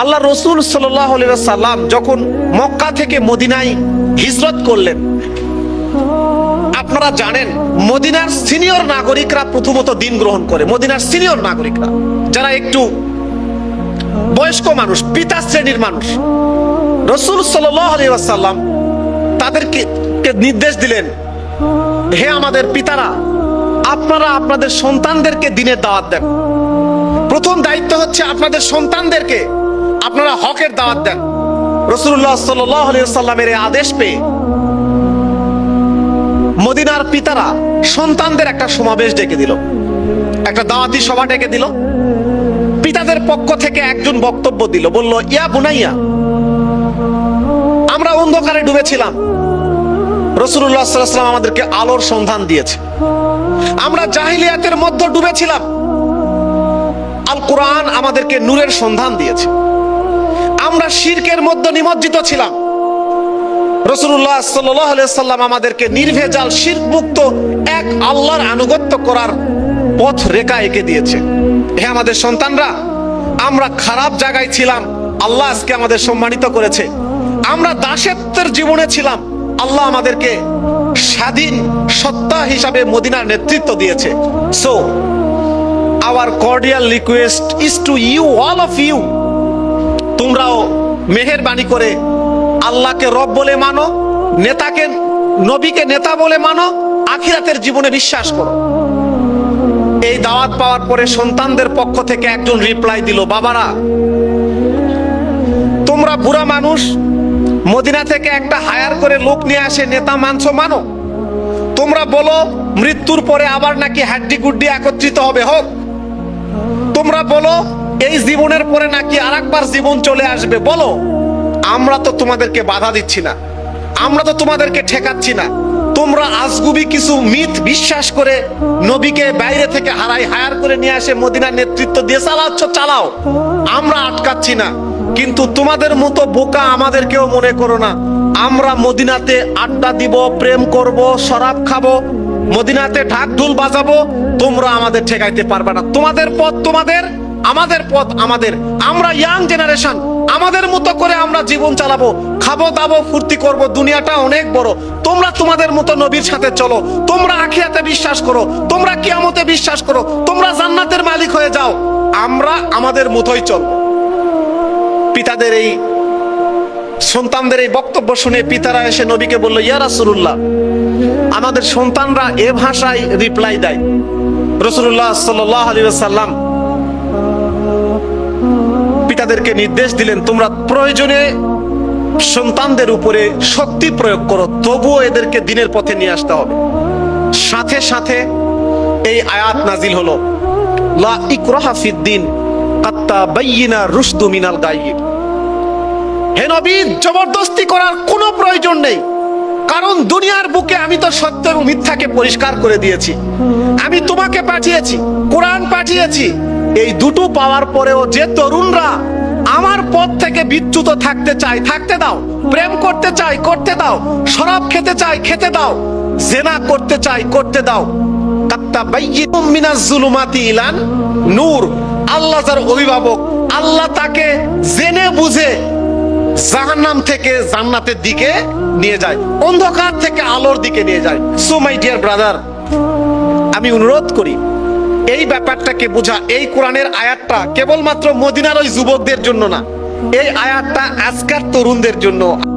আল্লাহ রসুল সাল্লাম যখন মক্কা থেকে মদিনায় হিজরত করলেন, আপনারা জানেন মদিনার সিনিয়র নাগরিকরা প্রথমত দিন গ্রহণ করে। মদিনার সিনিয়র নাগরিকরা, যারা একটু বয়স্ক মানুষ, পিতা শ্রেণির মানুষ, রসুল সাল্লাম তাদেরকে নির্দেশ দিলেন, হে আমাদের পিতারা, আপনারা আপনাদের সন্তানদেরকে দিনের দাওয়াত দেন। প্রথম দায়িত্ব হচ্ছে আপনাদের সন্তানদেরকে আপনারা হকের দাওয়াত দেন। রসুল্লাহ সাল্লামের আদেশ পেয়ে মদিনার পিতারা সন্তানদের একটা সমাবেশ ডেকে দিল। একটা দাওয়াতি সভা ডেকে দিল। পিতাদের পক্ষ থেকে একজন বক্তব্য দিল, বলল, ইয়া বুনাইয়া, আমরা অন্ধকারে ডুবেছিলাম। রসুল্লাহ সাল্লাম আমাদেরকে আলোর সন্ধান দিয়েছে। আমরা জাহিলিয়াতের মধ্যে ডুবেছিলাম। আল কোরআন আমাদেরকে নূরের সন্ধান দিয়েছে। মধ্যে নিমজ্জিত ছিলাম। রসুল্লাহ সাল্লাম আমাদেরকে নির্ভেজাল শির্ক মুক্ত এক আল্লাহর আনুগত্য করার পথ রেখা এঁকে দিয়েছে। আমাদের সন্তানরা, আমরা খারাপ জায়গায় ছিলাম, আল্লাহ আজকে আমাদের সম্মানিত করেছে। আমরা দাসত্বের জীবনে ছিলাম, আল্লাহ আমাদেরকে স্বাধীন সত্তা হিসাবে মদিনার নেতৃত্ব দিয়েছে। So our cordial request is to you all of you তোমরাও মেহেরবানি করে আল্লাহকে রব বলে মানো, নেতাকে, নবীকে নেতা বলে মানো, আখিরাতের জীবনে বিশ্বাস করো। এই দাওয়াত পাওয়ার পরে সন্তানদের পক্ষ থেকে একজন রিপ্লাই দিল, বাবারা, তোমরা বুড়া মানুষ, মদিনা থেকে একটা হায়ার করে লোক নিয়ে আসে, নেতা মানছো, মানো। তোমরা বলো, মৃত্যুর পরে আবার নাকি হাড্ডি গুড্ডি একত্রিত হবে, হোক। তোমরা বলো এই জীবনের পরে নাকি আরেকবার জীবন চলে আসবে, বলো। আমরা তো তোমাদেরকে বাধা দিচ্ছি না। আমরা তো তোমাদেরকে ঠেকাচ্ছি না। তোমরা আজগুবি কিছু মিথ বিশ্বাস করে নবীকে বাইরে থেকে হারাই হায়ার করে নিয়ে আসে মদিনার নেতৃত্ব দিয়ে চালাচ্ছ, চালাও। আমরা আটকাচ্ছি না। কিন্তু তোমাদের মতো বোকা আমাদেরকেও মনে করো না। আমরা মদিনাতে আড্ডা দিব, প্রেম করব, শরাব খাব, মদিনাতে ঢাক ঢোল বাজাবো, তোমরা আমাদের ঠেকাইতে পারবে না। তোমাদের পথ তোমাদের। আমাদের পথ আমাদের। আমরা ইয়াং জেনারেশন আমাদের মতো করে আমরা জীবন চালাবো, খাব, দাবো, ফুর্তি করব, দুনিয়াটা অনেক বড়। তোমরা তোমাদের মতো নবীর সাথে চলো, তোমরা আখিয়াতে বিশ্বাস করো, তোমরা কিয়ামতে বিশ্বাস করো, তোমরা জান্নাতের মালিক হয়ে যাও। আমরা আমাদের মতোই চলবো। পিতাদের এই, সন্তানদের এই বক্তব্য শুনে পিতারা এসে নবীকে বলল, ইয়া রাসূলুল্লাহ, আমাদের সন্তানরা এ ভাষায় রিপ্লাই দেয়। রসুল্লাহ সাল্লাহ আলী সাল্লাম পিতাদেরকে নির্দেশ দিলেন, তোমরা প্রয়োজনে সন্তানদের উপরে শক্তি প্রয়োগ করো, তবুও এদেরকে দিনের পথে নিয়ে আসতে হবে। সাথে সাথে এই আয়াত নাজিল হলো, লা ইকরাহা ফিদ্দিন বাইয়িনা রুশদু মিনাল হে নবী, জবরদস্তি করার কোনো প্রয়োজন নেই, কারণ দুনিয়ার বুকে আমি তো সত্য এবং মিথ্যাকে পরিষ্কার করে দিয়েছি। আমি তোমাকে পাঠিয়েছি, কোরআন পাঠিয়েছি এই দুটো পাওয়ার পরেও যে তরুণরা আমার পথ থেকে বিচ্যুত থাকতে চায়, থাকতে দাও। প্রেম করতে চাই করতে দাও। শরাব খেতে চাই খেতে দাও। জেনা করতে চাই করতে দাও। নূর। আল্লাহ যার অভিভাবক, আল্লাহ তাকে জেনে বুঝে জাহান্নাম থেকে জান্নাতের দিকে নিয়ে যায়, অন্ধকার থেকে আলোর দিকে নিয়ে যায়। সো মাই ডিয়ার ব্রাদার আমি অনুরোধ করি এই ব্যাপারটাকে বোঝা এই কোরআনের আয়াতটা কেবলমাত্র মদিনার ওই যুবকদের জন্য না। এই আয়াতটা আজকার তরুণদের জন্য।